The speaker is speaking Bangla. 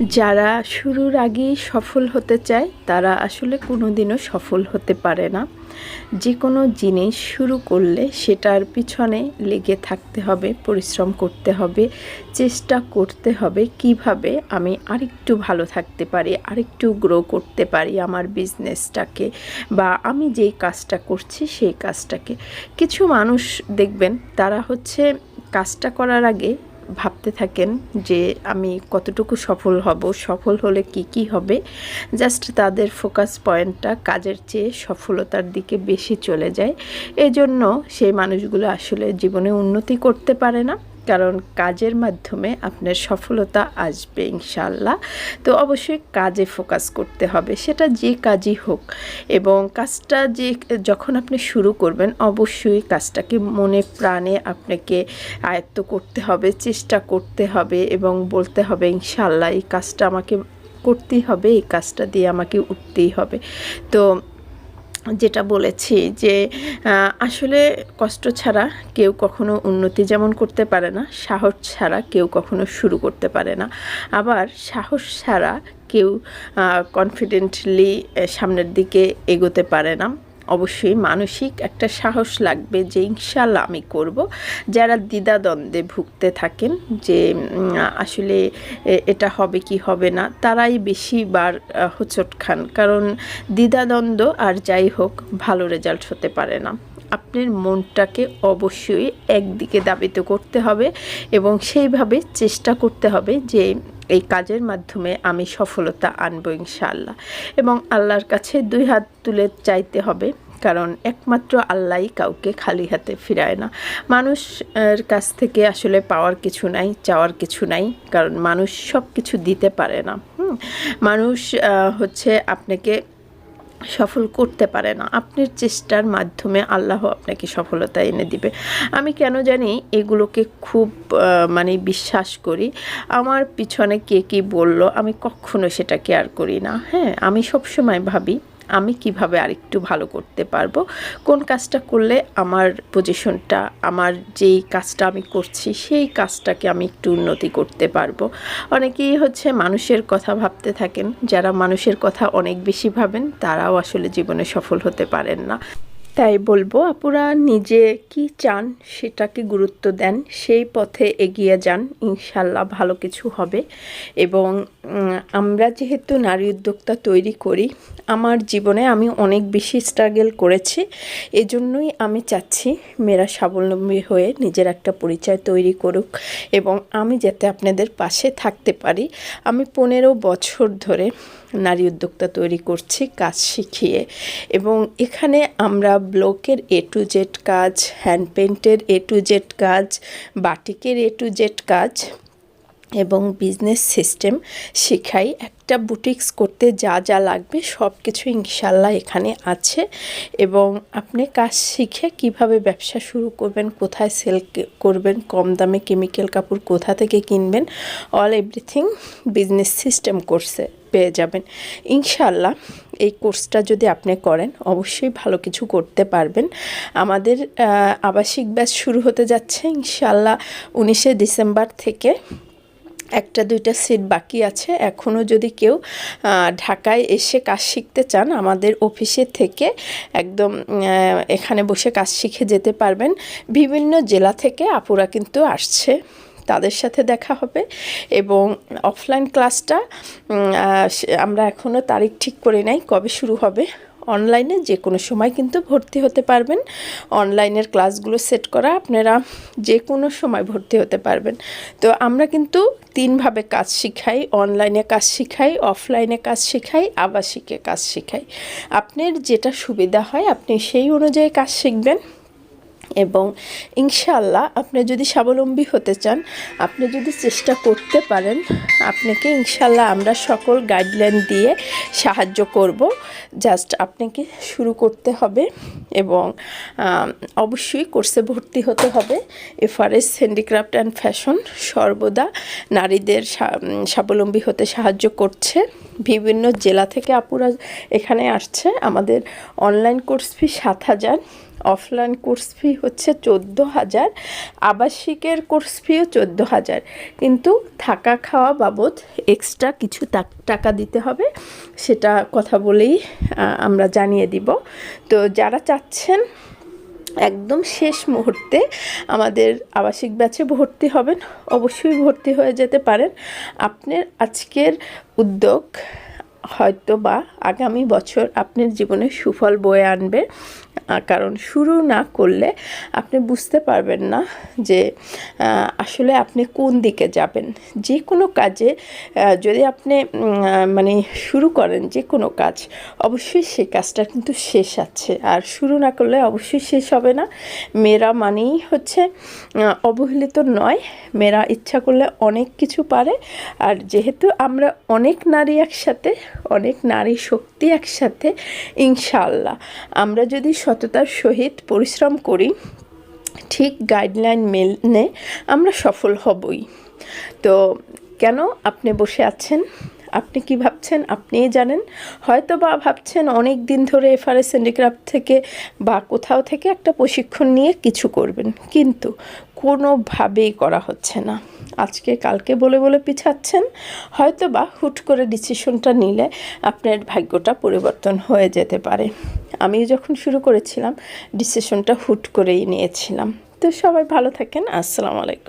যারা শুরুর আগেই সফল হতে চায়, তারা আসলে কোনো দিনও সফল হতে পারে না। যে কোনো জিনিস শুরু করলে সেটার পিছনে লেগে থাকতে হবে, পরিশ্রম করতে হবে, চেষ্টা করতে হবে কীভাবে আমি আরেকটু ভালো থাকতে পারি, আরেকটু গ্রো করতে পারি আমার বিজনেসটাকে বা আমি যেই কাজটা করছি সেই কাজটাকে। কিছু মানুষ দেখবেন, তারা হচ্ছে কাজটা করার আগে ভাবতে থাকেন যে আমি কতটুকু সফল হব, সফল হলে কি কি হবে? জাস্ট তাদের ফোকাস পয়েন্টটা কাজের চেয়ে সফলতার দিকে বেশি চলে যায়। এজন্য সেই মানুষগুলো আসলে জীবনে উন্নতি করতে পারে না। কারণ কাজের মাধ্যমে আপনার সফলতা আসবে ইনশাল্লাহ তো অবশ্যই কাজে ফোকাস করতে হবে, সেটা যে কাজই হোক এবং কাজটা যে যখন আপনি শুরু করবেন, অবশ্যই কাজটাকে মনে প্রাণে আপনাকে আয়ত্ত করতে হবে, চেষ্টা করতে হবে এবং বলতে হবে ইনশাল্লাহ এই কাজটা আমাকে করতেই হবে, এই কাজটা দিয়ে আমাকে উঠতেই হবে। তো যেটা বলেছি যে আসলে কষ্ট ছাড়া কেউ কখনো উন্নতি যেমন করতে পারে না, সাহস ছাড়া কেউ কখনো শুরু করতে পারে না। আবার সাহস ছাড়া কেউ কনফিডেন্টলি সামনের দিকে এগোতে পারে না। অবশ্যই মানসিক একটা সাহস লাগবে যে ইনশাল্লাহ আমি করব। যারা দ্বিধাদ্বন্দ্বে ভুগতে থাকেন যে আসলে এটা হবে কি হবে না, তারাই বেশি বার হোঁচট খান। কারণ দ্বিধাদ্বন্দ্ব আর যাই হোক, ভালো রেজাল্ট হতে পারে না। আপনার মনটাকে অবশ্যই একদিকে দাবিত করতে হবে এবং সেইভাবে চেষ্টা করতে হবে যে এই কাজের মাধ্যমে আমি সফলতা আনব ইনশাআল্লাহ। এবং আল্লাহর কাছে দুই হাত তুলে চাইতে হবে, কারণ একমাত্র আল্লাহই কাউকে খালি হাতে ফিরায় না। মানুষের কাছ থেকে আসলে পাওয়ার কিছু নাই, চাওয়ার কিছু নাই, কারণ মানুষ সব কিছু দিতে পারে না। মানুষ হচ্ছে আপনাকে সফল করতে পারে না। আপনার চেষ্টার মাধ্যমে আল্লাহ আপনাকে সফলতা এনে দিবে। আমি কেন জানি এগুলোকে খুব মানে বিশ্বাস করি। আমার পিছনে কে কী বলল আমি কখনো সেটা কেয়ার করি না। হ্যাঁ আমি সবসময় ভাবি আমি কীভাবে আরেকটু ভালো করতে পারব? কোন কাজটা করলে আমার পজিশনটা আমার যেই কাজটা আমি করছি, সেই কাজটাকে আমি একটু উন্নতি করতে পারব? অনেকেই হচ্ছে মানুষের কথা ভাবতে থাকেন। যারা মানুষের কথা অনেক বেশি ভাবেন, তারাও আসলে জীবনে সফল হতে পারেন না। তাই বলব, আপুরা নিজে কি চান সেটাকে গুরুত্ব দেন, সেই পথে এগিয়ে যান, ইনশাল্লাহ ভালো কিছু হবে। এবং আমরা যেহেতু নারী উদ্যোক্তা তৈরি করি, আমার জীবনে আমি অনেক বেশি স্ট্রাগল করেছি, এজন্যই আমি চাচ্ছি মেয়েরা স্বাবলম্বী হয়ে নিজের একটা পরিচয় তৈরি করুক এবং আমি যাতে আপনাদের পাশে থাকতে পারি। আমি পনেরো বছর ধরে নারী উদ্যোক্তা তৈরি করছি, কাজ শিখিয়ে। এবং এখানে আমরা ব্লকের এ টু জেড কাজ হ্যান্ড পেন্টের এ টু জেড কাজ, বাটিকের এ টু জেড কাজ এবং বিজনেস সিস্টেম শেখাই। একটা বুটিক্স করতে যা যা লাগবে সব কিছু ইনশাল্লাহ এখানে আছে এবং আপনি কাজ শিখে কীভাবে ব্যবসা শুরু করবেন, কোথায় সেল করবেন, কম দামে কেমিক্যাল কাপড় কোথা থেকে কিনবেন অল এভরিথিং বিজনেস সিস্টেম কোর্সে পেয়ে যাবেন। ইনশাল্লাহ এই কোর্সটা যদি আপনি করেন, অবশ্যই ভালো কিছু করতে পারবেন। আমাদের আবাসিক ব্যাচ শুরু হতে যাচ্ছে ইনশাল্লাহ উনিশে ডিসেম্বর থেকে। একটা, দুইটা সিট বাকি আছে। এখনও যদি কেউ ঢাকায় এসে কাজ শিখতে চান, আমাদের অফিসে থেকে একদম এখানে বসে কাজ শিখে যেতে পারবেন। বিভিন্ন জেলা থেকে আপুরা কিন্তু আসছে, তাদের সাথে দেখা হবে এবং অফলাইন ক্লাসটা আমরা এখনও তারিখ ঠিক করে নাই, কবে শুরু হবে? অনলাইনে যে কোনো সময় কিন্তু ভর্তি হতে পারবেন। অনলাইনের ক্লাসগুলো সেট করা আপনারা যে কোনো সময় ভর্তি হতে পারবেন। তো আমরা কিন্তু তিনভাবে কাজ শিখাই। অনলাইনে কাজ শিখাই অফলাইনে কাজ শিখাই আবাসিকে কাজ শিখাই। আপনার যেটা সুবিধা হয়, আপনি সেই অনুযায়ী কাজ শিখবেন। এবং ইনশাল্লাহ আপনি যদি স্বাবলম্বী হতে চান, আপনি যদি চেষ্টা করতে পারেন, আপনাকে ইনশাল্লাহ আমরা সকল গাইডলাইন দিয়ে সাহায্য করব। জাস্ট আপনাকে শুরু করতে হবে এবং অবশ্যই কোর্সে ভর্তি হতে হবে। এফআরএস হ্যান্ডিক্রাফট অ্যান্ড ফ্যাশন সর্বদা নারীদের স্বাবলম্বী হতে সাহায্য করছে। বিভিন্ন জেলা থেকে আপুরা এখানে আসছে। আমাদের অনলাইন কোর্স ফি সাত হাজার। অফলাইন কোর্স ফি হচ্ছে চোদ্দ হাজার, আবাসিকের কোর্স ফিও চোদ্দ হাজার। কিন্তু থাকা খাওয়া বাবদ এক্সট্রা কিছু টাকা দিতে হবে, সেটা কথা বলেই আমরা জানিয়ে দিব। তো যারা চাচ্ছেন একদম শেষ মুহূর্তে আমাদের আবাসিক ব্যাচে ভর্তি হবেন, অবশ্যই ভর্তি হয়ে যেতে পারেন। আপনার আজকের উদ্যোগ হয়তো বা আগামী বছর আপনার জীবনে সুফল বয়ে আনবে। কারণ শুরু না করলে আপনি বুঝতে পারবেন না যে আসলে আপনি কোন দিকে যাবেন। যে কোনো কাজে যদি আপনি মানে শুরু করেন যে কোনো কাজ, অবশ্যই সেই কাজটা কিন্তু শেষ আছে। আর শুরু না করলে অবশ্যই শেষ হবে না। মেয়েরা মানেই হচ্ছে অবহেলিত নয়। মেয়েরা ইচ্ছা করলে অনেক কিছু পারে। আর যেহেতু আমরা অনেক নারী একসাথে অনেক নারী শক্তি একসাথে ইনশাল্লাহ আমরা যদি সততার সহিত পরিশ্রম করি, ঠিক গাইডলাইন মেনে আমরা সফল হবই। তো কেন আপনি বসে আছেন? আপনি কি ভাবছেন? আপনিই জানেন। হয়তো বা ভাবছেন অনেক দিন ধরে এফআরএস হ্যান্ডিক্রাফট থেকে বা কোথাও থেকে একটা প্রশিক্ষণ নিয়ে কিছু করবেন। কিন্তু কোনোভাবেই করা হচ্ছে না। আজকে কালকে বলে বলে পিছাচ্ছেন হয়তো বা হুট করে ডিসিশনটা নিলে আপনার ভাগ্যটা পরিবর্তন হয়ে যেতে পারে। আমি যখন শুরু করেছিলাম, ডিসিশনটা হুট করেই নিয়েছিলাম। তো সবাই ভালো থাকেন, আসসালামু আলাইকুম।